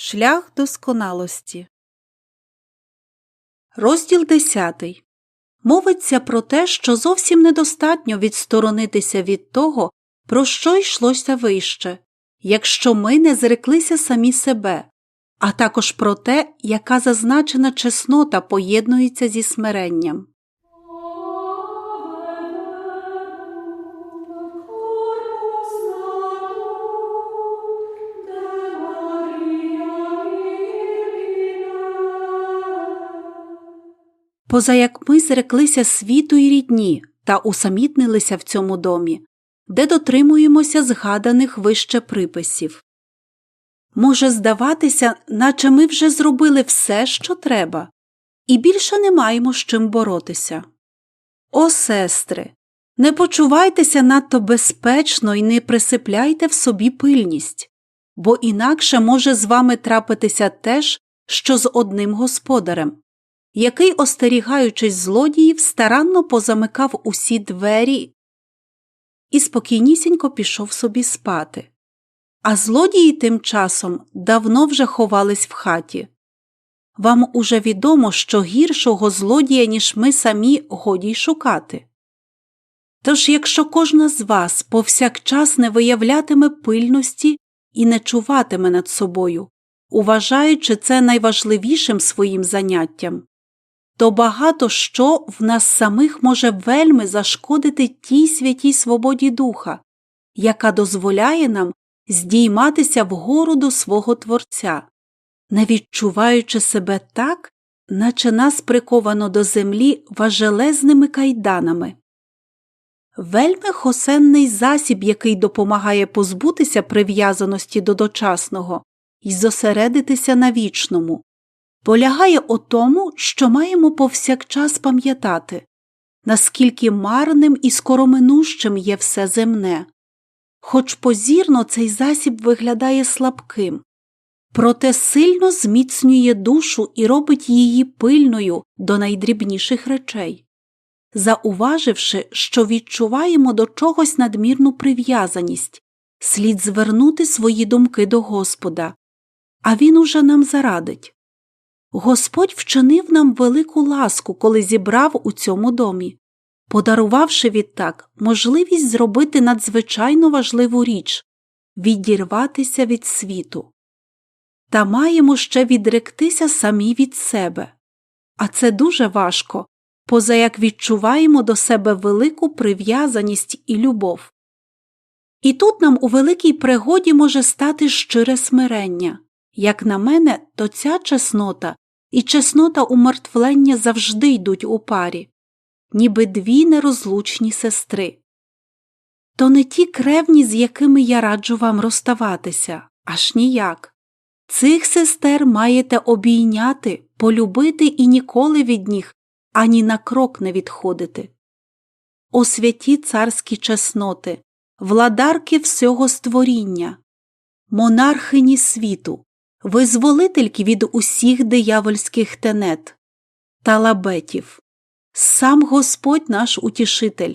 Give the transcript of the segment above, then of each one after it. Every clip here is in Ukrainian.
Шлях досконалості. Розділ 10. Мовиться про те, що зовсім недостатньо відсторонитися від того, про що йшлося вище, якщо ми не зреклися самі себе, а також про те, яка зазначена чеснота поєднується зі смиренням. Поза як ми зреклися світу і рідні та усамітнилися в цьому домі, де дотримуємося згаданих вище приписів. Може здаватися, наче ми вже зробили все, що треба, і більше не маємо з чим боротися. О, сестри, не почувайтеся надто безпечно і не присипляйте в собі пильність, бо інакше може з вами трапитися те ж, що з одним господарем який, остерігаючись злодіїв, старанно позамикав усі двері і спокійнісінько пішов собі спати. А злодії тим часом давно вже ховались в хаті. Вам уже відомо, що гіршого злодія, ніж ми самі, годі й шукати. Тож, якщо кожна з вас повсякчас не виявлятиме пильності і не чуватиме над собою, уважаючи це найважливішим своїм заняттям, то багато що в нас самих може вельми зашкодити тій святій свободі духа, яка дозволяє нам здійматися вгору до свого Творця, не відчуваючи себе так, наче нас приковано до землі важелезними кайданами. Вельми хосенний засіб, який допомагає позбутися прив'язаності до дочасного і зосередитися на вічному, полягає у тому, що маємо повсякчас пам'ятати, наскільки марним і скороминущим є все земне, хоч позірно цей засіб виглядає слабким, проте сильно зміцнює душу і робить її пильною до найдрібніших речей. Зауваживши, що відчуваємо до чогось надмірну прив'язаність, слід звернути свої думки до Господа, а Він уже нам зарадить. Господь вчинив нам велику ласку, коли зібрав у цьому домі, подарувавши відтак можливість зробити надзвичайно важливу річ відірватися від світу. Та маємо ще відректися самі від себе. А це дуже важко, поза як відчуваємо до себе велику прив'язаність і любов. І тут нам у великій пригоді може стати щире смирення. Як на мене, то ця чеснота і чеснота умертвлення завжди йдуть у парі, ніби дві нерозлучні сестри. То не ті кревні, з якими я раджу вам розставатися, аж ніяк. Цих сестер маєте обійняти, полюбити і ніколи від них ані на крок не відходити. О святі царські чесноти, владарки всього створіння, монархині світу, визволительки від усіх диявольських тенет та лабетів, сам Господь наш утішитель,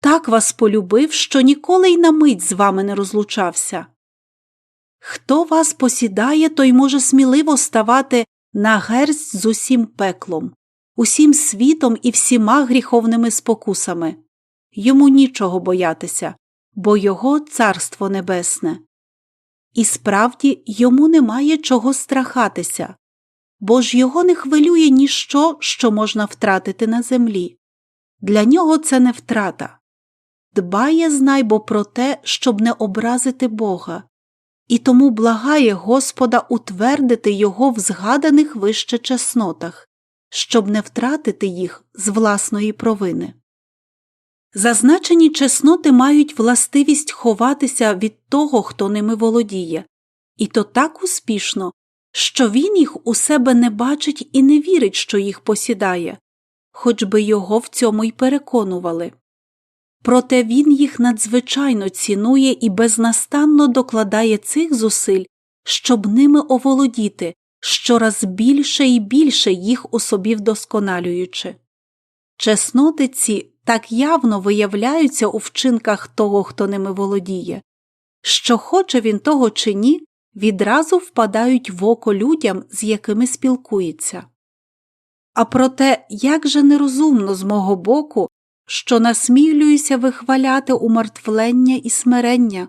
так вас полюбив, що ніколи й на мить з вами не розлучався. Хто вас посідає, той може сміливо ставати на герсть з усім пеклом, усім світом і всіма гріховними спокусами. Йому нічого боятися, бо його царство небесне. І справді йому немає чого страхатися, бо ж його не хвилює ніщо, що можна втратити на землі. Для нього це не втрата. Дбає знайбо про те, щоб не образити Бога, і тому благає Господа утвердити його в згаданих вище чеснотах, щоб не втратити їх з власної провини. Зазначені чесноти мають властивість ховатися від того, хто ними володіє, і то так успішно, що він їх у себе не бачить і не вірить, що їх посідає, хоч би його в цьому й переконували. Проте він їх надзвичайно цінує і безнастанно докладає цих зусиль, щоб ними оволодіти щораз більше і більше їх у собі вдосконалюючи. Чесноти ці так явно виявляються у вчинках того, хто ними володіє, що хоче він того чи ні, відразу впадають в око людям, з якими спілкується. А проте, як же нерозумно з мого боку, що насмілююся вихваляти умертвлення і смирення,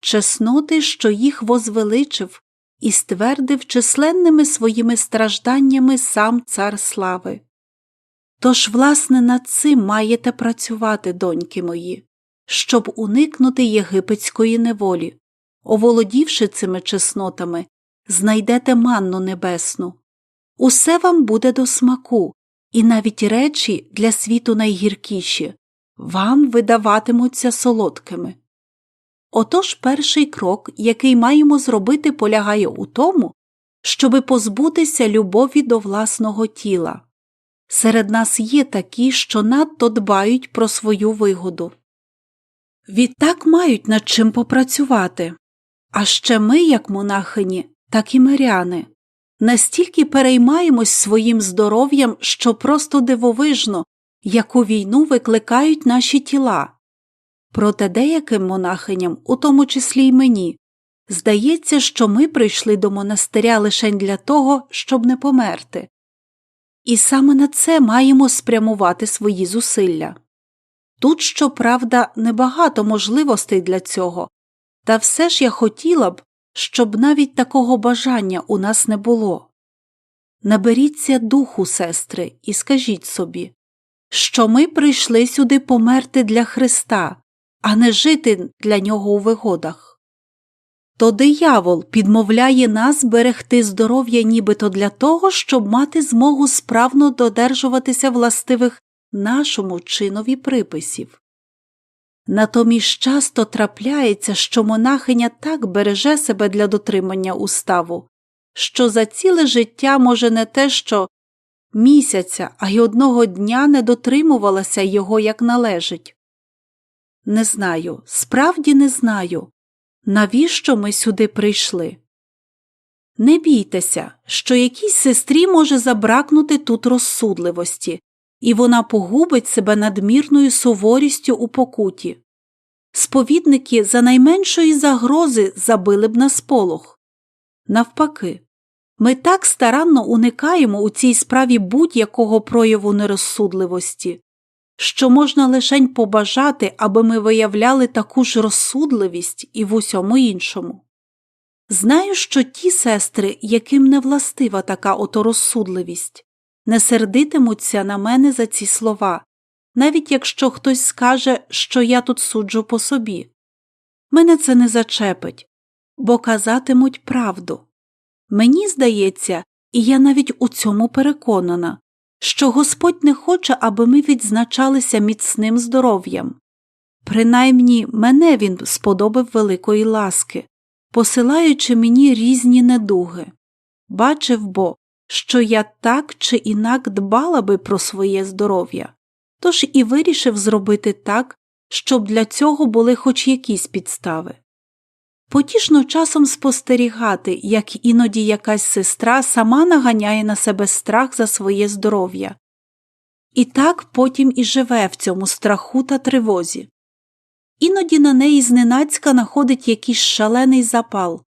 чесноти, що їх возвеличив і ствердив численними своїми стражданнями сам цар слави. Тож, власне, над цим маєте працювати, доньки мої, щоб уникнути єгипетської неволі. Оволодівши цими чеснотами, знайдете манну небесну. Усе вам буде до смаку, і навіть речі для світу найгіркіші вам видаватимуться солодкими. Отож перший крок, який маємо зробити, полягає у тому, щоби позбутися любові до власного тіла. Серед нас є такі, що надто дбають про свою вигоду. Відтак мають над чим попрацювати. А ще ми, як монахині, так і миряни, настільки переймаємось своїм здоров'ям, що просто дивовижно, яку війну викликають наші тіла. Проте деяким монахиням, у тому числі й мені, здається, що ми прийшли до монастиря лише для того, щоб не померти. І саме на це маємо спрямувати свої зусилля. Тут, щоправда, небагато можливостей для цього, та все ж я хотіла б, щоб навіть такого бажання у нас не було. Наберіться духу, сестри, і скажіть собі, що ми прийшли сюди померти для Христа, а не жити для нього у вигодах. То диявол підмовляє нас берегти здоров'я нібито для того, щоб мати змогу справно додержуватися властивих нашому чинові приписів. Натомість часто трапляється, що монахиня так береже себе для дотримання уставу, що за ціле життя може не те, що місяця, а й одного дня не дотримувалася його як належить. Не знаю, справді не знаю, навіщо ми сюди прийшли. Не бійтеся, що якійсь сестрі може забракнути тут розсудливості, і вона погубить себе надмірною суворістю у покуті. Сповідники за найменшої загрози забили б на сполох. Навпаки, ми так старанно уникаємо у цій справі будь-якого прояву нерозсудливості, що можна лишень побажати, аби ми виявляли таку ж розсудливість і в усьому іншому. Знаю, що ті сестри, яким не властива така ото розсудливість, не сердитимуться на мене за ці слова, навіть якщо хтось скаже, що я тут суджу по собі. Мене це не зачепить, бо казатимуть правду. Мені здається, і я навіть у цьому переконана, що Господь не хоче, аби ми відзначалися міцним здоров'ям. Принаймні мене він сподобав великої ласки, посилаючи мені різні недуги. Бачив бо, що я так чи інак дбала би про своє здоров'я, тож і вирішив зробити так, щоб для цього були хоч якісь підстави. Потішно часом спостерігати, як іноді якась сестра сама наганяє на себе страх за своє здоров'я, і так потім і живе в цьому страху та тривозі. Іноді на неї зненацька находить якийсь шалений запал,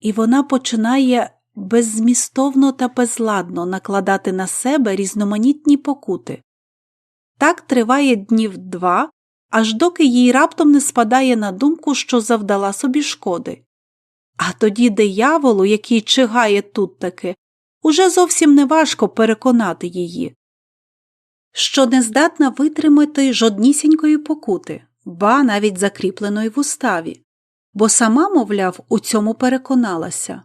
і вона починає беззмістовно та безладно накладати на себе різноманітні покути. Так триває днів два, аж доки їй раптом не спадає на думку, що завдала собі шкоди. А тоді дияволу, який чигає тут таки, уже зовсім неважко переконати її, що не здатна витримати жоднісінької покути, ба навіть закріпленої в уставі, бо сама, мовляв, у цьому переконалася.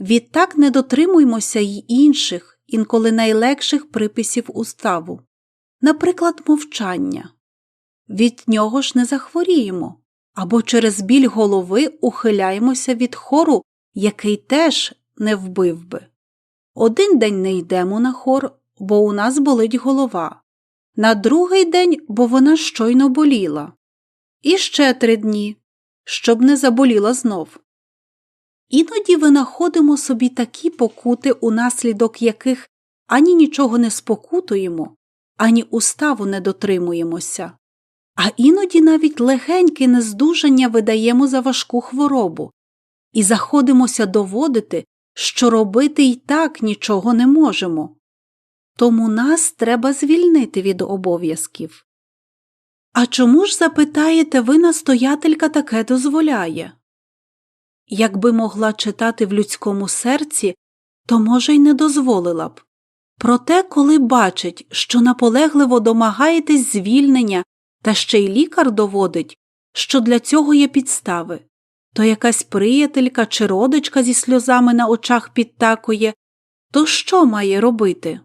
Відтак не дотримуймося й інших, інколи найлегших приписів уставу, наприклад, мовчання. Від нього ж не захворіємо або через біль голови ухиляємося від хору, який теж не вбив би. Один день не йдемо на хор, бо у нас болить голова, на другий день, бо вона щойно боліла, і ще три дні, щоб не заболіла знов. Іноді винаходимо собі такі покути, унаслідок яких ані нічого не спокутуємо, ані уставу не дотримуємося, а іноді навіть легеньке нездужання видаємо за важку хворобу, і заходимося доводити, що робити й так нічого не можемо. Тому нас треба звільнити від обов'язків. А чому ж, запитаєте, ви настоятелька таке дозволяє? Якби могла читати в людському серці, то, може, й не дозволила б. Проте, коли бачить, що наполегливо домагаєтесь звільнення, та ще й лікар доводить, що для цього є підстави, то якась приятелька чи родичка зі сльозами на очах підтакує, то що має робити?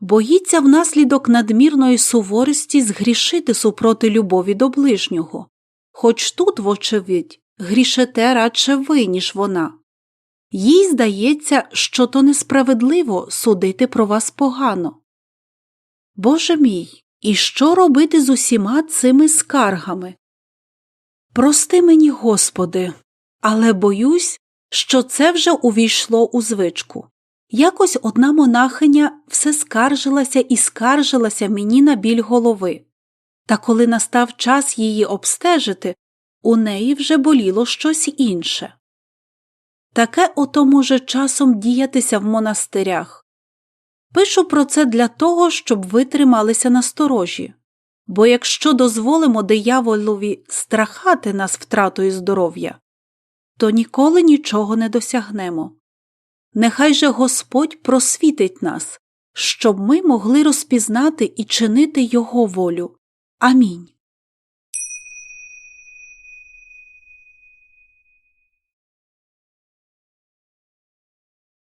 Боїться внаслідок надмірної суворості згрішити супроти любові до ближнього, хоч тут, вочевидь, грішете радше ви, ніж вона. Їй здається, що то несправедливо судити про вас погано. Боже мій, і що робити з усіма цими скаргами? Прости мені, Господи, але боюсь, що це вже увійшло у звичку. Якось одна монахиня все скаржилася і скаржилася мені на біль голови, та коли настав час її обстежити, у неї вже боліло щось інше. Таке ото може часом діятися в монастирях. Пишу про це для того, щоб ви трималися насторожі, бо якщо дозволимо дияволові страхати нас втратою здоров'я, то ніколи нічого не досягнемо. Нехай же Господь просвітить нас, щоб ми могли розпізнати і чинити Його волю. Амінь.